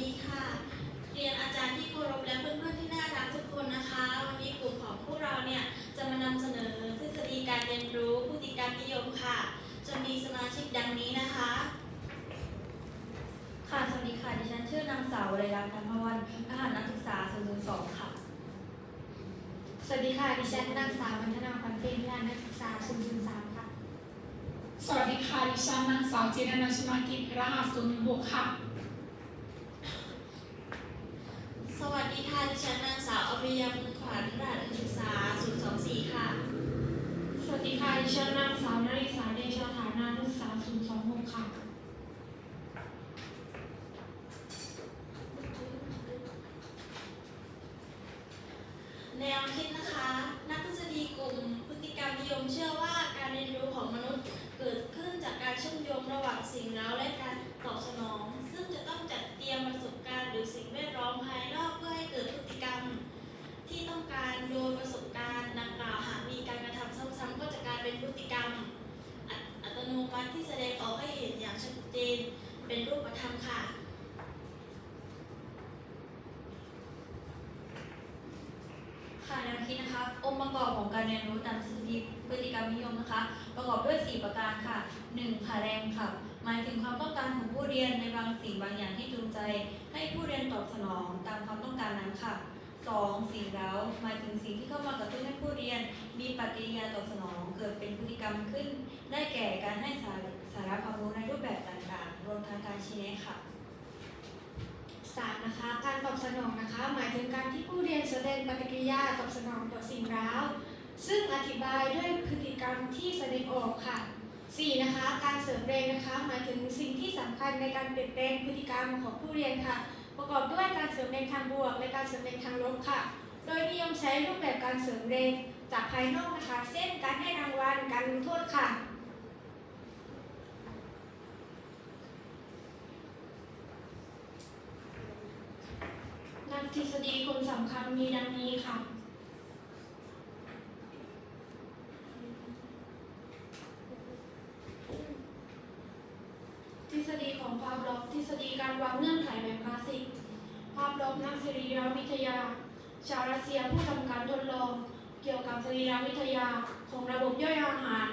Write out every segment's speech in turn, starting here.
ดีค่ะ เรียนอาจารย์ที่เคารพและเพื่อนๆที่น่ารักทุกคนนะคะ วันนี้กลุ่มของพวกเราเนี่ยจะมานำเสนอทฤษฎีการเรียนรู้พฤติกรรมนิยมค่ะ จะมีสมาชิกดังนี้นะคะ ค่ะ สวัสดีค่ะ ดิฉันชื่อนางสาววรัยรัตน์ธรรมวันทหารนักศึกษา002ค่ะ สวัสดีค่ะ ดิฉันนางสาวบรรณนาพันธ์เพ็ญงานนักศึกษา003ค่ะ สวัสดีค่ะ ดิฉันนางสาวจิรนันท์ชมากิจรหัส016ค่ะ สวัสดีค่ะ ดิฉันนางสาวอภิยมขวัญรหัสนักศึกษา 024 ค่ะ สวัสดีค่ะ ดิฉันนางสาวนาริสาเดชาฐานานักศึกษา026 ค่ะ แนวคิดนะคะ นักทฤษฎีกลุ่มพฤติกรรมนิยมเชื่อว่าการเรียนรู้ของมนุษย์เกิดขึ้นจากการเชื่อมโยงระหว่างสิ่งเร้าและการตอบสนอง ซึ่งจะต้องจัดเตรียมประสบการณ์หรือสิ่งแวดล้อมภาย ที่ต้องการโดยประสบการณ์ดังกล่าวหากมีการกระทำซ้ำๆก็จะกลายเป็นพฤติกรรมอัตอัตโนมัติที่แสดงออกให้เห็นอย่างชัดเจนเป็นรูปธรรมค่ะค่ะแนวคิดนะคะองค์ประกอบของการเรียนรู้ตามทฤษฎีพฤติกรรมนิยมนะคะ ประกอบด้วย 4 ประการค่ะ 1. ค่ะแรงค่ะ หมายถึงความต้องการของผู้เรียนในบางสิ่งบางอย่างที่จูงใจ ให้ผู้เรียนตอบสนองตามความต้องการนั้นค่ะ 2. สิ่งเร้าหมายถึงสิ่งที่เข้ามากระตุ้นให้ผู้เรียน มีปฏิกิริยาตอบสนองเกิดเป็นพฤติกรรมขึ้น ได้แก่การให้สาระสาระความรู้ในรูปแบบต่างๆ รวมทั้งการชี้แนะค่ะสามนะคะการตอบสนองนะคะ หมายถึงการที่ผู้เรียนแสดงปฏิกิริยาตอบสนองต่อสิ่งเร้าซึ่งอธิบายด้วยพฤติกรรมที่แสดงออกค่ะสี่นะคะ การเสริมแรงนะคะ หมายถึงสิ่งที่สำคัญในการเปลี่ยนแปลงพฤติกรรมของผู้เรียนค่ะ ประกอบด้วยการเสริมแรงทางบวก และการเสริมแรงทางลบค่ะ โดยนิยมใช้รูปแบบการเสริมแรงจากภายนอกนะคะ เช่น การให้รางวัล การลงโทษค่ะ นักทฤษฎีคนสำคัญมีดังนี้ค่ะ ษฎีของภาพลบทฤษฎีการวางเงื่อนไขแบบคลาสสิก ภาพลบนักสรีรวิทยา ชาวรัสเซียผู้ทำการทดลอง เกี่ยวกับสรีรวิทยาของระบบย่อยอาหาร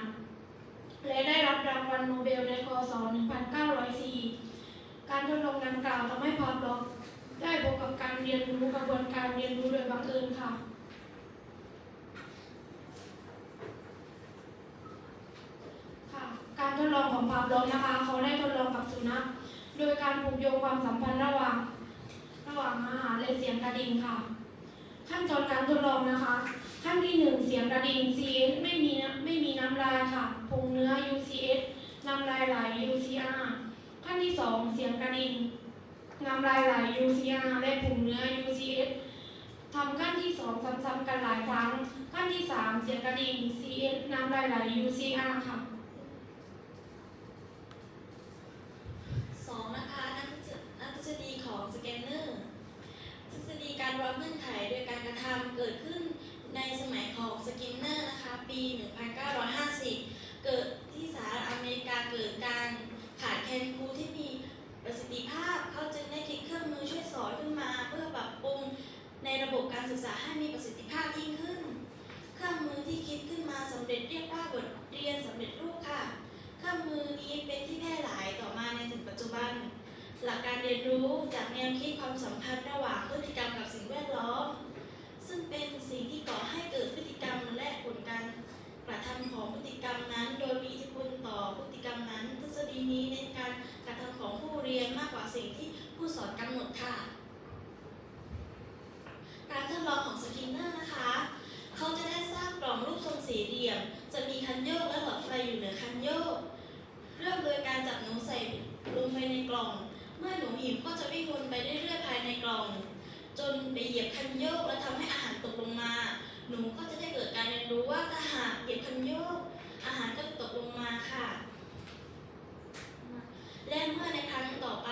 และได้รับรางวัลโนเบลในคศ1904 การทดลองดังกล่าวทำให้ภาพลบได้พบกับการเรียนรู้กระบวนการเรียนรู้โดยบังเอิญค่ะค่ะ การทดล องของภาพลบนะคะ เขาได้ทดลองกับสุนัขโดยการผูกโยงความสัมพันธ์ระหว่าง ระหว่างอาหารและเสียงกระดิ่งค่ะ ขั้นตอนการทดลองนะคะ ขั้นที่1เสียงกระดิ่ง CS ไม่มีน้ำไม่มีน้ำลายค่ะผงเนื้อ UCS น้ำลายไหล UCR ขั้นที่2เสียงกระดิ่งน้ำลายไหล UCR และผงเนื้อ UCS ทำขั้นที่2ซ้ำๆกันหลายครั้ง ขั้นที่3เสียงกระดิ่ง CS น้ำลายไหล UCR ค่ะ สองนะคะนักทฤษนักทฤษฎีของสแกนเนอร์ ทฤษฎีการวางเงื่อนไขโดยการกระทำเกิดขึ้นในสมัย ของสกินเนอร์นะคะ ปี 1950 เกิดที่สหรัฐอเมริกาเกิดการขาดแคลนครูที่มีประสิทธิภาพ เขาจึงได้คิดเครื่องมือช่วยสอนขึ้นมา เพื่อปรับปรุงในระบบการศึกษาให้มีประสิทธิภาพยิ่งขึ้น เครื่องมือที่คิดขึ้นมาสำเร็จเรียกว่าบทเรียนสำเร็จรูปค่ะ เครื่องมือนี้เป็นที่แพร่หลายต่อมาในถึงปัจจุบัน หลักการเรียนรู้จากแนวคิดความสัมพันธ์ระหว่างพฤติกรรมกับสิ่งแวดล้อม ซึ่งเป็นสิ่งที่ก่อให้เกิดพฤติกรรมและผลการกระทำของพฤติกรรมนั้น โดยมีอิทธิพลต่อพฤติกรรมนั้น ทฤษฎีนี้เน้นการกระทำของผู้เรียนมากกว่าสิ่งที่ผู้สอนกำหนดค่ะ การทดลองของสกินเนอร์นะคะ เขาจะได้สร้างกล่องรูปทรงสี่เหลี่ยม จะมีคันโยกและหลอดไฟอยู่เหนือคันโยก เริ่มโดยการจับหนูใส่ลงไปในกล่อง เมื่อหนูหิวก็จะวิ่งวนไปเรื่อยๆภายในกล่อง จนไปเหยียบคันโยกและทำให้อาหารตกลงมา หนูก็จะได้เกิดการเรียนรู้ว่าถ้าหากเหยียบคันโยก อาหารก็จะตกลงมาค่ะ และเมื่อในครั้งต่อไป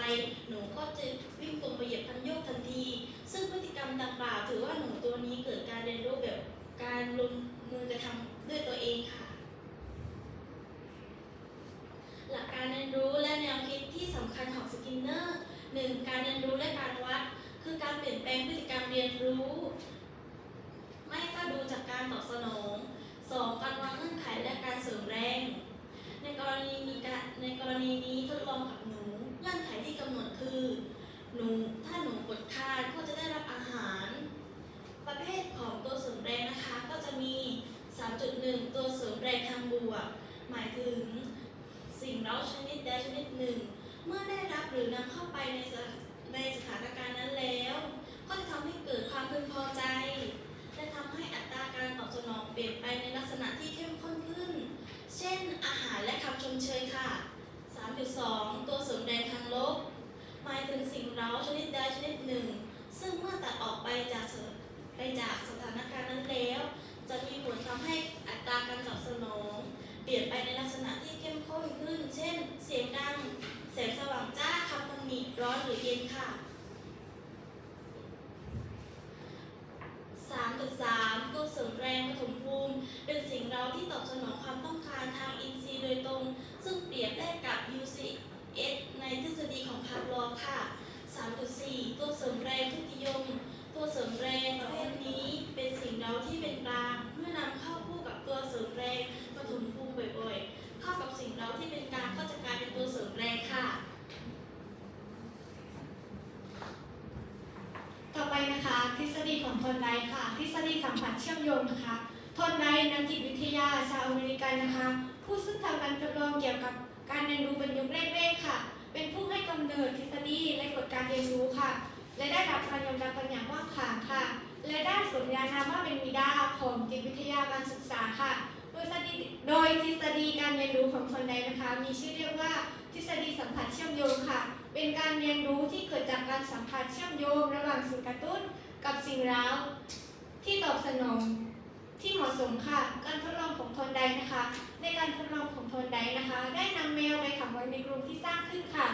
หนูก็จะวิ่งตรงไปเหยียบคันโยกทันที ซึ่งพฤติกรรมดังกล่าวถือว่าหนูตัวนี้เกิดการเรียนรู้แบบการลงมือกระทำด้วยตัวเองค่ะ หลักการเรียนรู้และแนวคิดที่สำคัญของสกินเนอร์ 1. การเรียนรู้และการ คือการเปลี่ยนแปลงพฤติกรรมเรียนรู้ ไม่ก็ดูจากการตอบสนอง สองการวางเงื่อนไขและการเสริมแรง ในกรณีมีการในกรณีนี้ทดลองกับหนู เงื่อนไขที่กำหนดคือ หนูถ้าหนูกดคานก็จะได้รับอาหาร ประเภทของตัวเสริมแรงนะคะ ก็จะมี 3.1ตัวเสริมแรงทางบวก หมายถึง สิ่งเร้าชนิดใดชนิดหนึ่ง เมื่อได้รับหรือนำเข้าไปในสในสถานการณ์นั้นแล้ว ก็จะทำให้เกิดความพึงพอใจ และทำให้อัตราการตอบสนองเปลี่ยนไปในลักษณะที่เข้มข้นขึ้น เช่น อาหารและคำชมเชยค่ะ 3.2 ตัวเสริมแรงทางลบ หมายถึงสิ่งเร้าชนิดใดชนิดหนึ่ง ซึ่งเมื่อตัดออกไปจากไปจากสถานการณ์นั้นแล้ว จะมีผลทำให้อัตราการตอบสนอง เป ลี่ยนไปในลักษณะที่เข้มข้นขึ้น เช่น เสียงดัง แสงสว่างจ้าคำตำหนิร้อนหรือเย็นค่ะ 3.3 ตัวเสริมแรงปฐมภูมิ เป็นสิ่งเราที่ตอบสนองความต้องการทางอินทรีย์โดยตรง ซึ่งเปรียบได้กับ UCS ในทฤษฎีของพาโลอค่ะ 3.4 ตัวเสริมแรงทุติยม ตัวเสริมแรงประเภทนี้เป็นสิ่งเราที่เป็นกลาง เมื่อนำเข้าคู่กับตัวเสริมแรงปฐมภูมิบ่อยๆ เข้ากับสิ่งเราที่เป็นกลางก็จะกลายเป็นตัวเสริมแรงค่ะ ต่อไปนะคะ ทฤษฎีของทนไดค่ะ ทฤษฎี สัมผัสเชื่อมโยงนะคะทนไดนักจิตวิทยาชาวอเมริกันนะคะ ผู้ซึ่งทำการทดลองเกี่ยวกับการเรียนรู้เป็นยุคแรกๆค่ะ เป็นผู้ให้กำเนิดทฤษฎีและกฎการเรียนรู้ค่ะ และได้รับการยอมรับกันอย่างกว้างขวางค่ะ และได้สมญานามว่าเป็นบิดาของจิตวิทยาการศึกษาค่ะโดยทฤษฎีโดยทฤษฎีการเรียนรู้ของทนไดนะคะ มีชื่อเรียกว่าทฤษฎีสัมผัสเชื่อมโยงค่ะ เป็นการเรียนรู้ที่เกิดจากการสัมผัสเชื่อมโยง ระหว่างสิ่งกระตุ้นกับสิ่งเร้า ที่ตอบสนองที่เหมาะสมค่ะ การทดลองของทอนไดนะคะ ในการทดลองของทอนไดนะคะ ได้นำแมวไปขังไว้ในกรงที่สร้างขึ้นค่ะ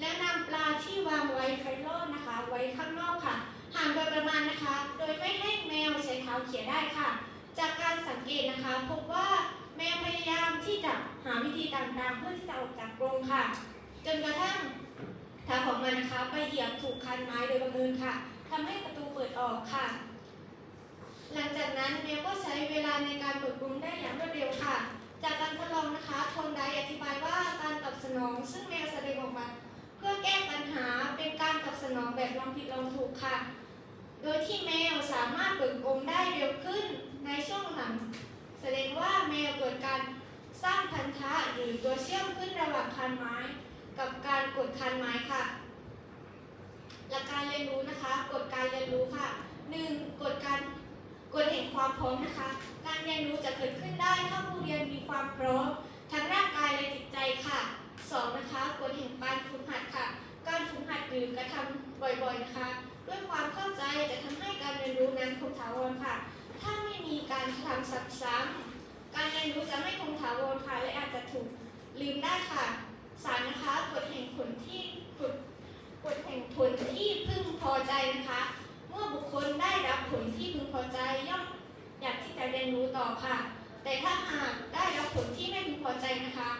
แล้วนำปลาที่วางไว้ไฟโลดนะคะ ไว้ข้างนอกค่ะ ห่างโดยประมาณนะคะ โดยไม่ให้แมวใช้เท้าเขี่ยได้ค่ะ จากการสังเกตนะคะ พบว่าแมวพยายามที่จะหาวิธีต่างๆ เพื่อที่จะออกจากกรงค่ะ จนกระทั่งเท้าของมันนะคะ ไปเหยียบถูกคันไม้โดยบังเอิญค่ะทำให้ประตูเปิดออกค่ะ หลังจากนั้นแมวก็ใช้เวลาในการเปิดกรงได้อย่างรวดเร็วค่ะ จากการทดลองนะคะทนไดอธิบายว่าการตอบสนอง ซึ่งแมวแสดงออกมา เพื่อแก้ปัญหาเป็นการตอบสนองแบบลองผิดลองถูกค่ะ โดยที่แมวสามารถเปิดกรงได้เร็วขึ้นในช่วงหลัง แสดงว่าแมวเกิดการสร้างพันธะหรือตัวเชื่อมขึ้นระหว่างคันไม้ กับการกดคันไม้ค่ะ หลักการเรียนรู้นะคะ กฎการเรียนรู้ค่ะ 1. กฎการ กฎแห่งความพร้อมนะคะ การเรียนรู้จะเกิดขึ้นได้ถ้าผู้เรียนมีความพร้อมทั้งร่างกายและจิตใจค่ะ 2. นะคะกฎแห่งการฝึกหัดค่ะ การฝึกหัดหรือกระทำบ่อยๆนะคะ ด้วยความเข้าใจจะทำให้การเรียนรู้นั้นคงถาวรค่ะ ถ้าไม่มีการทำซ้ำๆการเรียนรู้จะไม่คงถาวรค่ะและอาจจะถูกลืมได้ค่ะสามนะคะกฎแห่งผลที่กฎกฎแห่งผลที่พึงพอใจนะคะ มื่อบุคคลได้รับผลที่พึงพอใจย่อมอยากที่จะเรียนรู้ต่อค่ะ แต่ถ้าหากได้รับผลที่ไม่พึงพอใจนะคะ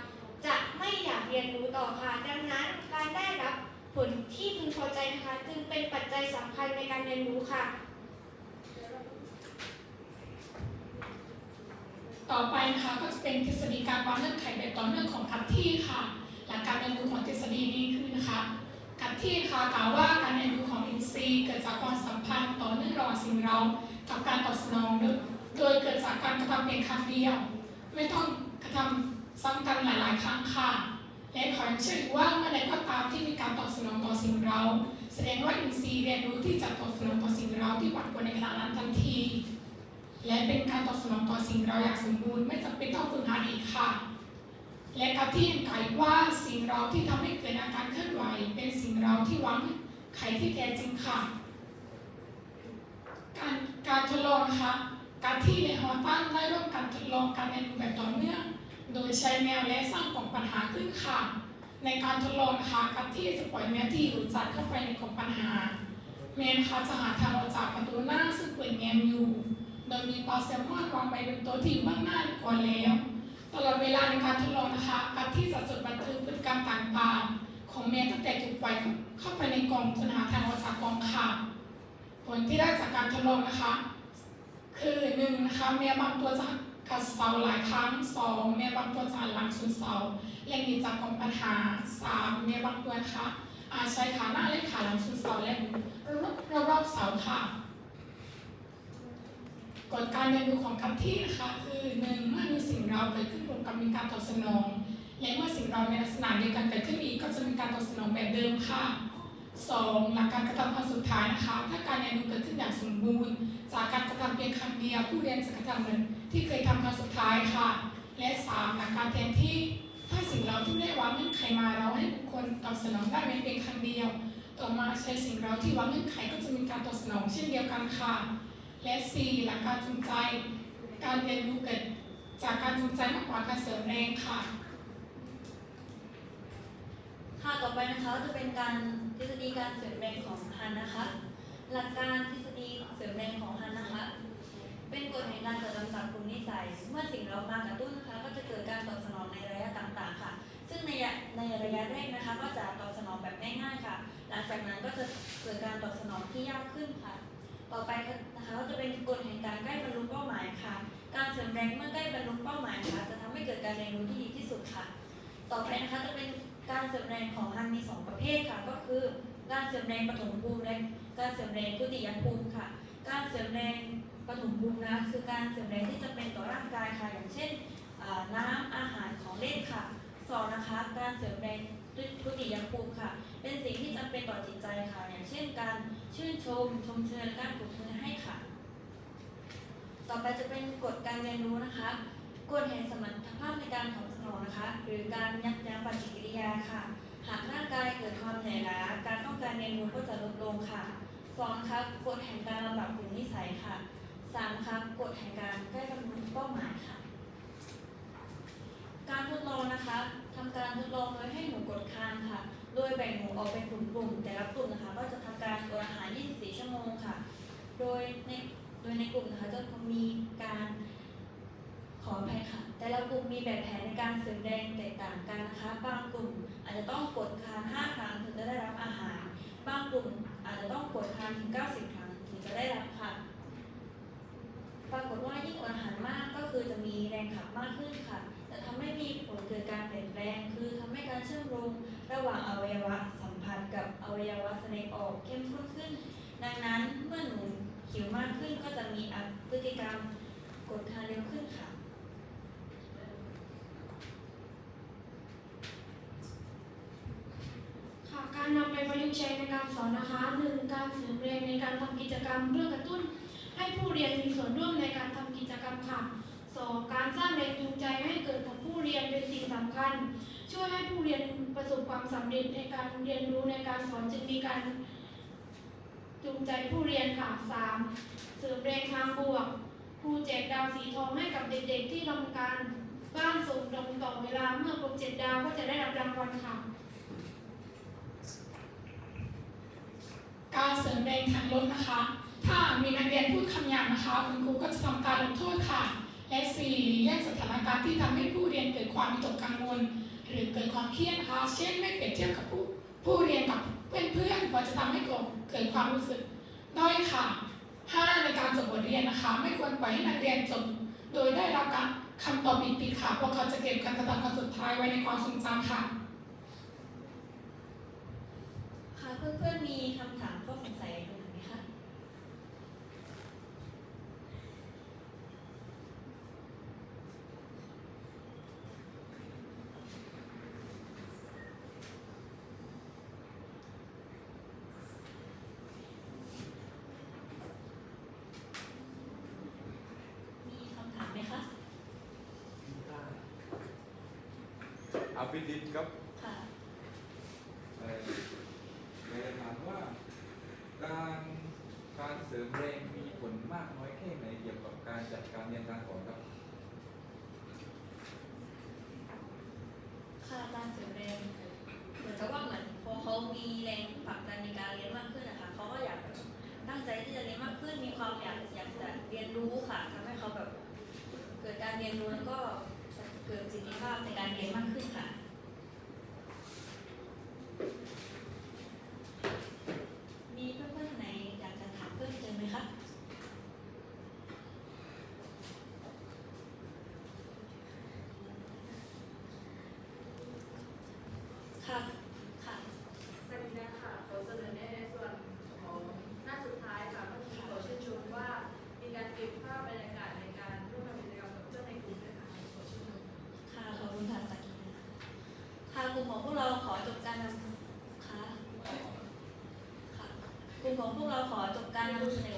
จะไม่อยากเรียนรู้ต่อค่ะ ดังนั้นการได้รับผลที่พึงพอใจนะคะ จึงเป็นปัจจัยสำคัญในการเรียนรู้ค่ะ ต่อไปนะคะก็จะเป็นทฤษฎีการวางเงื่อนไขแบบต่อเนื่องของคัดที่ค่ะ หลักการเรียนรู้ของทฤษฎีนี้คือนะคะคัดที่ค่ะกล่าวว่าการเรียนรู้ของ ทรีย์เกิดจากความสัมพันธ์ต่อเนื่องระหว่างสิ่งเรา กับการตอบสนองโดยโดยเกิดจากการกระทำเพียงครั้งเดียว ไม่ต้องกระทำซ้ำกันหลาย ๆ ครั้งค่ะและขอยังเชื่อว่าเมื่อใดก็ตามที่มีการตอบสนองต่อสิ่งเรา แสดงว่าอินทรีย์เรียนรู้ที่จะตอบสนองต่อสิ่งเราที่หวั่นกวนในขณะนั้นทันที และเป็นการตอบสนองต่อสิ่งเราอย่างสมบูรณ์ไม่จำเป็นต้องฝึกหัดอีกค่ะ และกับที่ยังไขว่าสิ่งเราที่ทำให้เกิดอาการเคลื่อนไหว เป็นสิ่งเราที่วาง ไขที่แท้จริงค่ะ การการทดลองนะคะการที่ในฮอตันได้ร่วมกันทดลองการเรียนรู้แบบต่อเนื่อง โดยใช้แมวและสร้างกล่องปัญหาขึ้นค่ะ ในการทดลองนะคะการที่จะปล่อยแมวที่อยู่จัดเข้าไปในกล่องปัญหาแมวนะคะจะหาทางออกจากประตูหน้าซึ่งเปิดแงมอยู่ โดยมีปลาแซลมอนวางไว้บนโต๊ะที่อยู่เบื้องหน้าก่อนแล้ว ตลอดเวลาในการทดลองนะคะการที่จะจดบันทึกพฤติกรรมต่างๆ ของเมียตั้งแต่ถูกปล่อยเข้าไปในกองจนหาทางออกจากกองค่ะ ผลที่ได้จากการทดลองนะคะ คือหนึ่งนะคะเมียบางตัวจะกัดเสาหลายครั้งสองเมียบางตัวจะหันหลังชนเสาและหนีจากกองปัญหาสามเมียบางตัวนะคะอาจใช้ขาหน้าและขาหลังชนเสาและรอบๆเสาค่ะกฎการเรียนรู้ของคำที่นะคะคือหนึ่งเมื่อมีสิ่งเราเกิดขึ้นรวมกับมีการตอบสนอง และเมื่อสิ่งเราในลักษณะเดียวกันเกิดขึ้นอีกก็จะมีการตอบสนองแบบเดิมค่ะสองหลักการกระทำครั้งสุดท้ายนะคะ ถ้าการเรียนรู้เกิดขึ้นอย่างสมบูรณ์ จากการกระทำเพียงครั้งเดียวผู้เรียนจะกระทำเหมือนที่เคยทำครั้งสุดท้ายค่ะ และสามหลักการแทนที่ถ้าสิ่งเราที่ได้วางเงื่อนไขมาเราให้บุคคลตอบสนองได้ไม่เพียงครั้งเดียว ต่อมาใช้สิ่งเราที่วางเงื่อนไขก็จะมีการตอบสนองเช่นเดียวกันค่ะ และ 4. หลักการจูงใจ การเรียนรู้เกิดจากการจูงใจมากกว่าการเสริมแรงค่ะ ค่ะต่อไปนะคะจะเป็นการทฤษฎีการเสริมแรงของฮันนะคะ หลักการทฤษฎีเสริมแรงของฮันนะคะ เป็นกฎแห่งการจัดลำดับกลุ่มนิสัย เมื่อสิ่งเรามากระตุ้นนะคะ ก็จะเกิดการตอบสนองในระยะต่างๆค่ะ ซึ่งในในระยะแรกนะคะ ก็จะตอบสนองแบบง่ายๆค่ะ หลังจากนั้นก็จะเกิดการตอบสนองที่ยากขึ้นค่ะ ต่อไปนะคะก็จะเป็นกฎแห่งการใกล้บรรลุเป้าหมายค่ะ การเสริมแรงเมื่อใกล้บรรลุเป้าหมายนะคะจะทำให้เกิดการเรียนรู้ที่ดีที่สุดค่ะ ต่อไปนะคะจะเป็น การเสริมแรงของฮันมีสองประเภทค่ะ ก็คือการเสริมแรงปฐมภูมิและการเสริมแรงทุติยภูมิค่ะ การเสริมแรงปฐมภูมินะคือการเสริมแรงที่จะเป็นต่อร่างกายค่ะอย่างเช่นน้ำอาหารของเล่นค่ะสองนะคะการเสริมแรงทุติยภูมิค่ะ เป็นสิ่งที่จำเป็นต่อจิตใจค่ะ อย่างเช่น การชื่นชม ชมเชยและการปรบมือให้ค่ะ ต่อไปจะเป็นกฎการเรียนรู้นะคะ กฎแห่งสมรรถภาพในการตอบสนองนะคะ หรือการยับยั้งปฏิกิริยาค่ะ หากร่างกายเกิดความเหนื่อยล้าการต้องการเรียนรู้ก็จะลดลงค่ะสองนะคะกฎแห่งการลำดับกลุ่มนิสัยค่ะสามนะคะกฎแห่งการใกล้บรรลุเป้าหมายค่ะ การทดลองนะคะทำการทดลองโดยให้หนูกดคานค่ะ โดยแบ่งหนูออกเป็นกลุ่มๆแต่ละกลุ่มนะคะก็จะทำการอดอาหาร 24 ชั่วโมงค่ะ โดยในโดยในกลุ่มนะคะจะมีการ ออภัยค่ะ แต่ละกลุ่มมีแบบแผนในการเสริมแรงแตกต่างกันนะคะ บางกลุ่มอาจจะต้องกดคาน5ครั้งถึงจะได้รับอาหาร บางกลุ่มอาจจะต้องกดคานถึง 90 ครั้งถึงจะได้รับค่ะ ปรากฏว่ายิ่งอดอาหารมากก็คือจะมีแรงขับมากขึ้นค่ะ แต่ทำให้มีผลเกิดการเปลี่ยนแปลง คือทำให้การเชื่อมโยงระหว่างอวัยวะสัมพันธ์กับอวัยวะแสดงออกเข้มข้นขึ้น ดังนั้นเมื่อหนูหิวมากขึ้นก็จะมีพฤติกรรมกดทานเร็วขึ้นค่ะการนำไปประยุกต์ใช้ในการสอนะคะหนึ่งการเสริมแรงในการทำกิจกรรมเพื่อกระตุ้น ให้ผู้เรียนมีส่วนร่วมในการทำกิจกรรมค่ะสองการสร้างแรงจูงใจให้เกิดกับผู้เรียนเป็นสิ่งสำคัญ ช่วยให้ผู้เรียนประสบความสำเร็จในการเรียนรู้ในการสอนจึงมีการจูงใจผู้เรียนค่ะสามเสริมแรงทางบวกครูแจกดาวสีทองให้กับเด็กๆที่ทำการบ้านส่งตรงต่อเวลาเมื่อครบเจ็ดดาวก็จะได้รับรางวัลค่ะ การเสริมแรงทางลบนะคะ ถ้ามีนักเรียนพูดคำหยาบนะคะ คุณครูก็จะทำการลงโทษค่ะ และ 4. แยกสถานการณ์ที่ทำให้ผู้เรียนเกิดความตกกังวล หรือเกิดความเครียดนะคะ เช่นไม่เปรียบเทียบกับผู้ผู้เรียนกับเพื่อนๆก็จะทำให้เกิดความรู้สึกด้อยค่ะ 5. ในการจบบทเรียนนะคะ ไม่ควรปล่อยให้นักเรียนจบโดยได้รับการคำตอบผิดๆค่ะเพราะเขาจะเก็บการกระทำครั้งสุดท้ายไว้ในความทรงจำค่ะ ค่ะเพื่อนๆมีคำถามข้อสงสัยอะไรไหมคะมีคำถามไหมคะ อาฟิลิปครับ ค่ะ เอ่ออยากจะถามว่าการการเสริมแรงมีผลมากน้อยแค่ไหนเกี่ยวกับการจัดการเรียนการสอนครับ ค่าการ เสริมแรงเหมือนกับว่าเหมือนพอเขามีแรงผลักดันในการเรียนมากขึ้นนะคะเขาก็อยากตั้งใจที่จะเรียนมากขึ้น มีความอยากอยากจะเรียนรู้ค่ะทำให้เขาแบบเกิดการเรียนรู้แล้วก็เกิดประสิทธิภาพในการเรียนมากขึ้นค่ะ มีเพื่อนๆคนไหนอยากจะถามเพิ่มเติมไหมคะ ค่ะค่ะสวัสดีนะคะขอเสนอแนะในส่วนของหน้าสุดท้ายค่ะเมื่อกี้ขอชื่นชมว่า มีการเก็บภาพบรรยากาศในการร่วมทำกิจกรรมกับเพื่อนในกลุ่มด้วยค่ะขอชื่นชมค่ะขอบคุณค่ะสักทีนะคะค่ะกลุ่มของพวกเราขอจบการนำค่ะค่ะกลุ่มของพวกเราขอจบการนำเสนอไว้เพียง